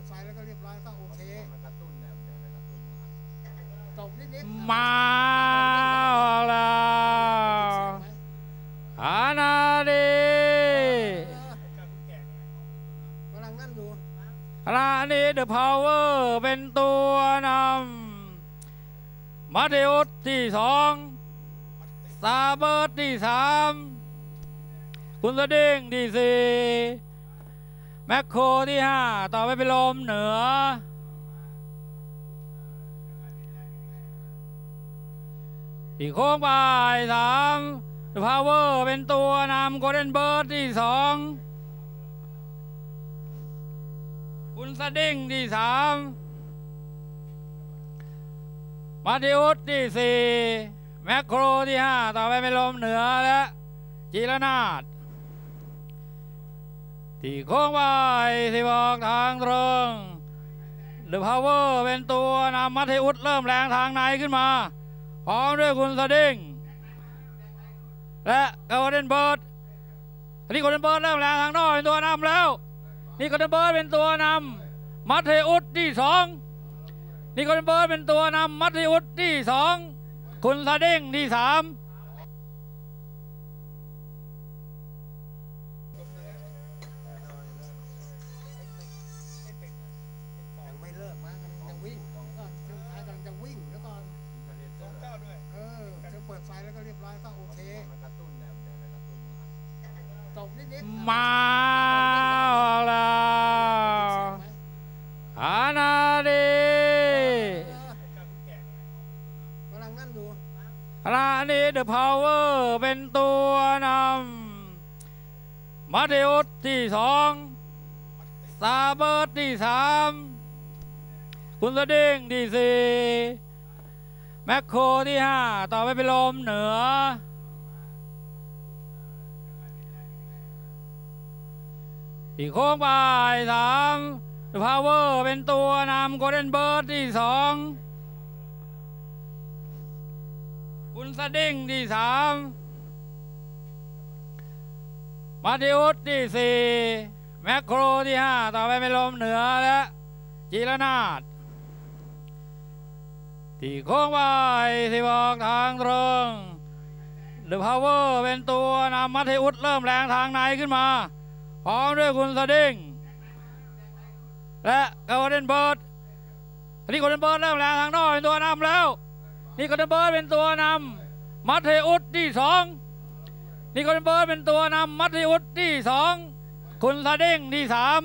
ดไฟแล้วก็เรียบร้อยก็โอเคตกนิดๆมาแล้วอานาดีกำลังนั่นอยู่ขณะนี้เดอะพาวเวอร์เป็นตัวนำมาเทอุสที่สองซาเบิร์ตที่สามคุณสดิ้งที่สี่ แมคโครที่ห้าต่อไปเป็นลมเหนือ อีกโค้งบ่ายสามพาวเวอร์เป็นตัวนำโกลเด้นเบิร์ดที่สองคุณสดิ้งที่สามมาติอุสที่สี่แมคโครที่ห้าต่อไปเป็นลมเหนือและ จีรนาด ที่โค้งบ่ายที่บอกทางตรงเดอะพาวเวอร์เป็นตัวนำมัธอุสเริ่มแรงทางในขึ้นมา พร้อมด้วยคุณสดิ้งและโกลเดนเบิร์ดอันนี้โกลเดนเบิร์ดเริ่มแรงทางนอกเป็นตัวนำแล้ว นี่โกลเดนเบิร์ดเป็นตัวนำมัธอุสที่สองนี่โกลเดนเบิร์ดเป็นตัวนำมัธอุสที่สองคุณสดิ้งที่สาม แล้อยก็โอเคตกนิดๆมาแล้วอานาดีกำลังนั่นอยู่ขณะนี้เดอะพาวเวอร์เป็นตัวนำมาเทอุสที่สองซาเบิร์ตที่สามคุณสดิ้งที่สี่ แมคโครที่ห้าต่อไปเป็นลมเหนือ อีกโค้งบ่ายสามเดอะพาวเวอร์เป็นตัวนำโกลเด้นเบิร์ดที่สองคุณสดิ้งที่สามมาติอุสที่สี่แมคโครที่ห้าต่อไปเป็นลมเหนือและ จีรนาด ที่โค้งบ่ายที่บอกทางตรงเดอะพาวเวอร์เป็นตัวนำมัธอุสเริ่มแรงทางในขึ้นมา พร้อมด้วยคุณสดิ้งและโกลเดนเบิร์ดอันนี้โกลเดนเบิร์ดเริ่มแรงทางนอกเป็นตัวนำแล้ว นี่โกลเดนเบิร์ดเป็นตัวนำมัธอุสที่สองนี่โกลเดนเบิร์ดเป็นตัวนำมัธอุสที่สองคุณสดิ้งที่สาม